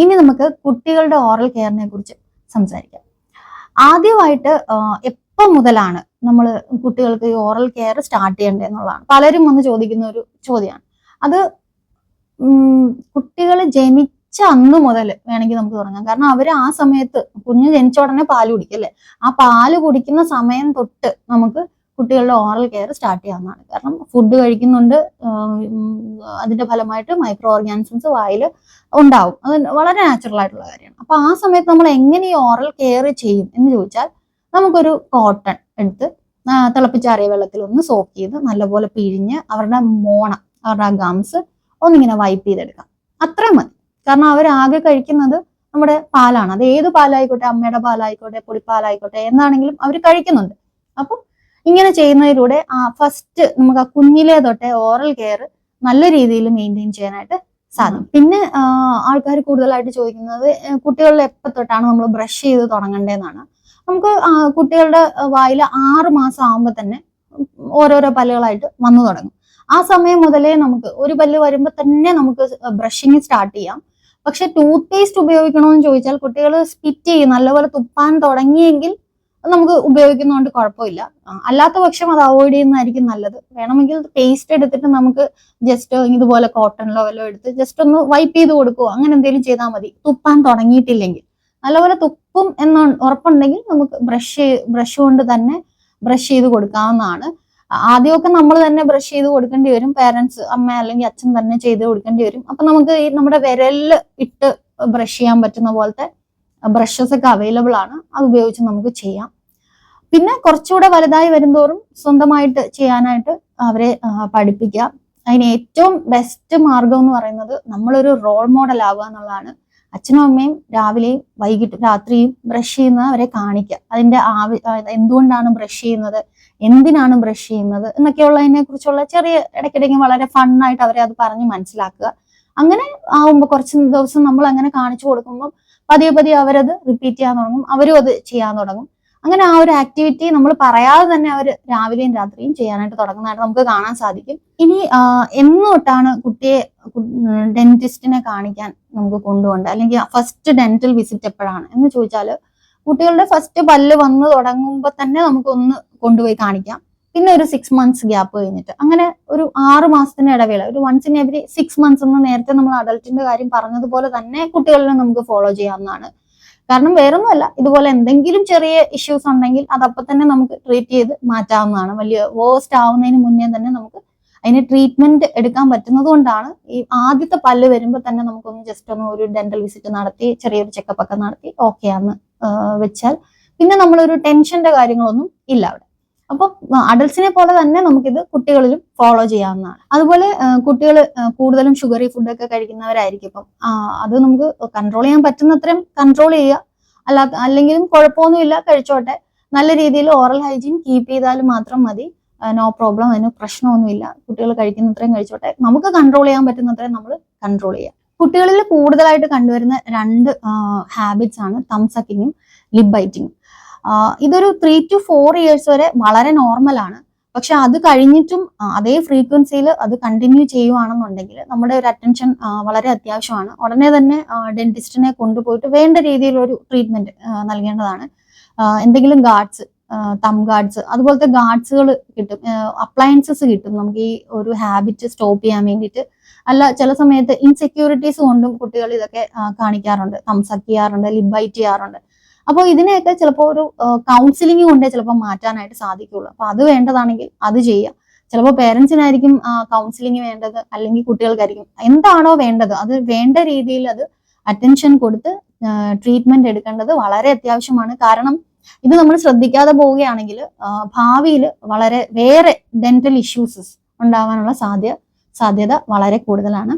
ഇനി നമുക്ക് കുട്ടികളുടെ ഓറൽ കെയറിനെ കുറിച്ച് സംസാരിക്കാം. ആദ്യമായിട്ട് എപ്പോ മുതലാണ് നമ്മൾ കുട്ടികൾക്ക് ഈ ഓറൽ കെയർ സ്റ്റാർട്ട് ചെയ്യേണ്ടത് എന്നുള്ളതാണ്. പലരും വന്ന് ചോദിക്കുന്ന ഒരു ചോദ്യമാണ്. അത് കുട്ടികൾ ജനിച്ച അന്ന് മുതൽ വേണമെങ്കിൽ നമുക്ക് തുടങ്ങാം. കാരണം അവർ ആ സമയത്ത് കുഞ്ഞ് ജനിച്ച ഉടനെ പാൽ കുടിക്കും അല്ലേ ആ പാൽ കുടിക്കുന്ന സമയം തൊട്ട് നമുക്ക് കുട്ടികളുടെ ഓറൽ കെയർ സ്റ്റാർട്ട് ചെയ്യാവുന്നതാണ്. കാരണം ഫുഡ് കഴിക്കുന്നുണ്ട് അതിന്റെ ഫലമായിട്ട് മൈക്രോ ഓർഗാനിസംസ് വായിൽ ഉണ്ടാവും. അത് വളരെ നാച്ചുറൽ ആയിട്ടുള്ള കാര്യമാണ്. അപ്പൊ ആ സമയത്ത് നമ്മൾ എങ്ങനെ ഈ ഓറൽ കെയർ ചെയ്യും എന്ന് ചോദിച്ചാൽ നമുക്കൊരു കോട്ടൺ എടുത്ത് തിളപ്പിച്ചാറിയ വെള്ളത്തിൽ ഒന്ന് സോക്ക് ചെയ്ത് നല്ലപോലെ പിഴിഞ്ഞ് അവരുടെ മോണ അവരുടെ ആ ഗംസ് ഒന്നിങ്ങനെ വൈപ്പ് ചെയ്തെടുക്കാം. അത്രയും മതി. കാരണം അവരാകെ കഴിക്കുന്നത് നമ്മുടെ പാലാണ്. അത് ഏത് പാലായിക്കോട്ടെ അമ്മയുടെ പാലായിക്കോട്ടെ പൊടിപ്പാലായിക്കോട്ടെ എന്താണെങ്കിലും അവർ കഴിക്കുന്നുണ്ട്. അപ്പം ഇങ്ങനെ ചെയ്യുന്നതിലൂടെ ആ ഫസ്റ്റ് നമുക്ക് ആ കുഞ്ഞിലെ തൊട്ടേ ഓറൽ കെയർ നല്ല രീതിയിൽ മെയിന്റെയിൻ ചെയ്യാനായിട്ട് സാധിക്കും. പിന്നെ ആൾക്കാർ കൂടുതലായിട്ട് ചോദിക്കുന്നത് കുട്ടികളുടെ എപ്പോൾ തൊട്ടാണ് നമ്മൾ ബ്രഷ് ചെയ്ത് തുടങ്ങേണ്ടതെന്നാണ് നമുക്ക് കുട്ടികളുടെ വായിൽ ആറ് മാസം ആകുമ്പോൾ തന്നെ ഓരോരോ പല്ലുകളായിട്ട് വന്നു തുടങ്ങും. ആ സമയം മുതലേ നമുക്ക് ഒരു പല്ല് വരുമ്പോൾ തന്നെ നമുക്ക് ബ്രഷിങ് സ്റ്റാർട്ട് ചെയ്യാം. പക്ഷെ ടൂത്ത് പേസ്റ്റ് ഉപയോഗിക്കണമെന്ന് ചോദിച്ചാൽ കുട്ടികൾ സ്പിറ്റ് ചെയ്യും. നല്ലപോലെ തുപ്പാൻ തുടങ്ങിയെങ്കിൽ നമുക്ക് ഉപയോഗിക്കുന്നതുകൊണ്ട് കുഴപ്പമില്ല. അല്ലാത്ത പക്ഷം അത് അവോയ്ഡ് ചെയ്യുന്നതായിരിക്കും നല്ലത്. വേണമെങ്കിൽ പേസ്റ്റ് എടുത്തിട്ട് നമുക്ക് ജസ്റ്റ് ഇതുപോലെ കോട്ടണിലോ വല്ലോ എടുത്ത് ജസ്റ്റ് ഒന്ന് വൈപ്പ് ചെയ്ത് കൊടുക്കുക അങ്ങനെ എന്തെങ്കിലും ചെയ്താൽ മതി. തുപ്പാൻ തുടങ്ങിയിട്ടില്ലെങ്കിൽ. നല്ലപോലെ തുപ്പും എന്ന് ഉറപ്പുണ്ടെങ്കിൽ നമുക്ക് ബ്രഷ് ബ്രഷ് കൊണ്ട് തന്നെ ബ്രഷ് ചെയ്ത് കൊടുക്കാവുന്നതാണ്. ആദ്യമൊക്കെ നമ്മൾ തന്നെ ബ്രഷ് ചെയ്ത് കൊടുക്കേണ്ടി വരും. പേരൻസ് അമ്മ അല്ലെങ്കിൽ അച്ഛൻ തന്നെ ചെയ്ത് കൊടുക്കേണ്ടി വരും. അപ്പൊ നമുക്ക് ഈ നമ്മുടെ വിരലിൽ ഇട്ട് ബ്രഷ് ചെയ്യാൻ പറ്റുന്ന പോലത്തെ ബ്രഷസ് ഒക്കെ അവൈലബിൾ ആണ്. അത് ഉപയോഗിച്ച് നമുക്ക് ചെയ്യാം. പിന്നെ കുറച്ചുകൂടെ വലുതായി വരുന്തോറും സ്വന്തമായിട്ട് ചെയ്യാനായിട്ട് അവരെ പഠിപ്പിക്കാം. അതിന് ഏറ്റവും ബെസ്റ്റ് മാർഗം എന്ന് പറയുന്നത് നമ്മളൊരു റോൾ മോഡൽ ആവുക എന്നുള്ളതാണ്. അച്ഛനും അമ്മയും രാവിലെയും വൈകിട്ടും രാത്രിയും ബ്രഷ് ചെയ്യുന്നത് അവരെ കാണിക്കുക. അതിന്റെ ആവ എന്തുകൊണ്ടാണ് ബ്രഷ് ചെയ്യുന്നത്? എന്തിനാണ് ബ്രഷ് ചെയ്യുന്നത്? എന്നൊക്കെയുള്ളതിനെ കുറിച്ചുള്ള ചെറിയ ഇടയ്ക്കിടയ്ക്ക് വളരെ ഫണ്ണായിട്ട് അവരെ അത് പറഞ്ഞ് മനസ്സിലാക്കുക. അങ്ങനെ ആവുമ്പോൾ കുറച്ച് ദിവസം നമ്മൾ അങ്ങനെ കാണിച്ചു കൊടുക്കുമ്പോൾ പതിയെ പതിയെ അവരത് റിപ്പീറ്റ് ചെയ്യാൻ തുടങ്ങും. അവരും അത് ചെയ്യാൻ തുടങ്ങും. അങ്ങനെ ആ ഒരു ആക്ടിവിറ്റി നമ്മൾ പറയാതെ തന്നെ അവർ രാവിലെയും രാത്രിയും ചെയ്യാനായിട്ട് തുടങ്ങുന്നതായിട്ട് നമുക്ക് കാണാൻ സാധിക്കും. ഇനി എന്ന് തൊട്ടാണ് കുട്ടിയെ ഡെന്റിസ്റ്റിനെ കാണിക്കാൻ നമുക്ക് കൊണ്ടുപോകേണ്ടത്. അല്ലെങ്കിൽ ഫസ്റ്റ് ഡെന്റൽ വിസിറ്റ് എപ്പോഴാണ് എന്ന് ചോദിച്ചാൽ കുട്ടികളുടെ ഫസ്റ്റ് പല്ല് വന്ന് തുടങ്ങുമ്പോൾ തന്നെ നമുക്കൊന്ന് കൊണ്ടുപോയി കാണിക്കാം. പിന്നെ ഒരു സിക്സ് മന്ത്സ് ഗ്യാപ്പ് കഴിഞ്ഞിട്ട്. അങ്ങനെ ഒരു ആറ് മാസത്തിന് ഇടവേള ഒരു once in every six months എന്ന് നേരത്തെ നമ്മൾ അഡൽട്ടിന്റെ കാര്യം പറഞ്ഞതുപോലെ തന്നെ കുട്ടികളിലും നമുക്ക് ഫോളോ ചെയ്യാവുന്നതാണ്. കാരണം വേറൊന്നുമല്ല ഇതുപോലെ എന്തെങ്കിലും ചെറിയ ഇഷ്യൂസ് ഉണ്ടെങ്കിൽ അതപ്പം തന്നെ നമുക്ക് ട്രീറ്റ് ചെയ്ത് മാറ്റാവുന്നതാണ്. വലിയ വേസ്റ്റ് ആവുന്നതിന് മുന്നേ തന്നെ നമുക്ക് അതിന് ട്രീറ്റ്മെന്റ് എടുക്കാൻ പറ്റുന്നത് കൊണ്ടാണ് ഈ ആദ്യത്തെ പല്ല് വരുമ്പോൾ തന്നെ നമുക്കൊന്ന് ജസ്റ്റ് ഒന്ന് ഒരു ഡെന്റൽ വിസിറ്റ് നടത്തി ചെറിയൊരു ചെക്കപ്പ് ഒക്കെ നടത്തി ഓക്കെ ആന്ന് വെച്ചാൽ. പിന്നെ നമ്മളൊരു ടെൻഷന്റെ കാര്യങ്ങളൊന്നും ഇല്ല അവിടെ. അപ്പോൾ അഡൽസിനെ പോലെ തന്നെ നമുക്കിത് കുട്ടികളിലും ഫോളോ ചെയ്യാവുന്നതാണ്. അതുപോലെ കുട്ടികൾ കൂടുതലും ഷുഗറി ഫുഡൊക്കെ കഴിക്കുന്നവരായിരിക്കും ഇപ്പം. അത് നമുക്ക് കൺട്രോൾ ചെയ്യാൻ പറ്റുന്നത്രയും കൺട്രോൾ ചെയ്യുക. അല്ല അല്ലെങ്കിലും കുഴപ്പമൊന്നുമില്ല കഴിച്ചോട്ടെ. നല്ല രീതിയിൽ ഓറൽ ഹൈജീൻ കീപ്പ് ചെയ്താൽ മാത്രം മതി. നോ പ്രോബ്ലം അതിന് പ്രശ്നമൊന്നുമില്ല. കുട്ടികൾ കഴിക്കുന്നത്രയും കഴിച്ചോട്ടെ. നമുക്ക് കൺട്രോൾ ചെയ്യാൻ പറ്റുന്നത്രയും നമ്മൾ കൺട്രോൾ ചെയ്യുക കുട്ടികളിൽ കൂടുതലായിട്ട് കണ്ടുവരുന്ന രണ്ട് ഹാബിറ്റ്സ് ആണ് തംസക്കിങ്ങും ലിബ് ബൈറ്റിങ്ങും ഇതൊരു ത്രീ ടു ഫോർ ഇയേഴ്സ് വരെ വളരെ നോർമൽ ആണ്. പക്ഷെ അത് കഴിഞ്ഞിട്ടും അതേ ഫ്രീക്വൻസിയിൽ അത് കണ്ടിന്യൂ ചെയ്യുവാണെന്നുണ്ടെങ്കിൽ നമ്മുടെ ഒരു അറ്റൻഷൻ വളരെ അത്യാവശ്യമാണ്. ഉടനെ തന്നെ ഡെന്റിസ്റ്റിനെ കൊണ്ടുപോയിട്ട് വേണ്ട രീതിയിലൊരു ട്രീറ്റ്മെന്റ് നൽകേണ്ടതാണ്. എന്തെങ്കിലും ഗാർഡ്സ് തം ഗാർഡ്സ് അതുപോലത്തെ ഗാർഡ്സുകൾ കിട്ടും. അപ്ലയൻസസ് കിട്ടും. നമുക്ക് ഈ ഒരു ഹാബിറ്റ് സ്റ്റോപ്പ് ചെയ്യാൻ വേണ്ടിയിട്ട്. അല്ല ചില സമയത്ത് ഇൻസെക്യൂരിറ്റീസ് കൊണ്ടും കുട്ടികൾ ഇതൊക്കെ കാണിക്കാറുണ്ട്. തംസക്ക് ചെയ്യാറുണ്ട് ലിബൈറ്റ് ചെയ്യാറുണ്ട്. അപ്പോൾ ഇതിനെയൊക്കെ ചിലപ്പോൾ ഒരു കൗൺസിലിംഗ് കൊണ്ടേ ചിലപ്പോൾ മാറ്റാനായിട്ട് സാധിക്കുള്ളൂ. അപ്പോൾ അത് വേണ്ടതാണെങ്കിൽ അത് ചെയ്യാം. ചിലപ്പോൾ പേരൻസിനായിരിക്കും കൗൺസിലിംഗ് വേണ്ടത് അല്ലെങ്കിൽ കുട്ടികൾക്കായിരിക്കും. എന്താണോ വേണ്ടത് അത് വേണ്ട രീതിയിൽ അത് അറ്റൻഷൻ കൊടുത്ത് ട്രീറ്റ്മെന്റ് എടുക്കേണ്ടത് വളരെ അത്യാവശ്യമാണ്. കാരണം ഇത് നമ്മൾ ശ്രദ്ധിക്കാതെ പോവുകയാണെങ്കിൽ ഭാവിയിൽ വളരെ വേറെ ഡെന്റൽ ഇഷ്യൂസസ് ഉണ്ടാവാനുള്ള സാധ്യ സാധ്യത വളരെ കൂടുതലാണ്.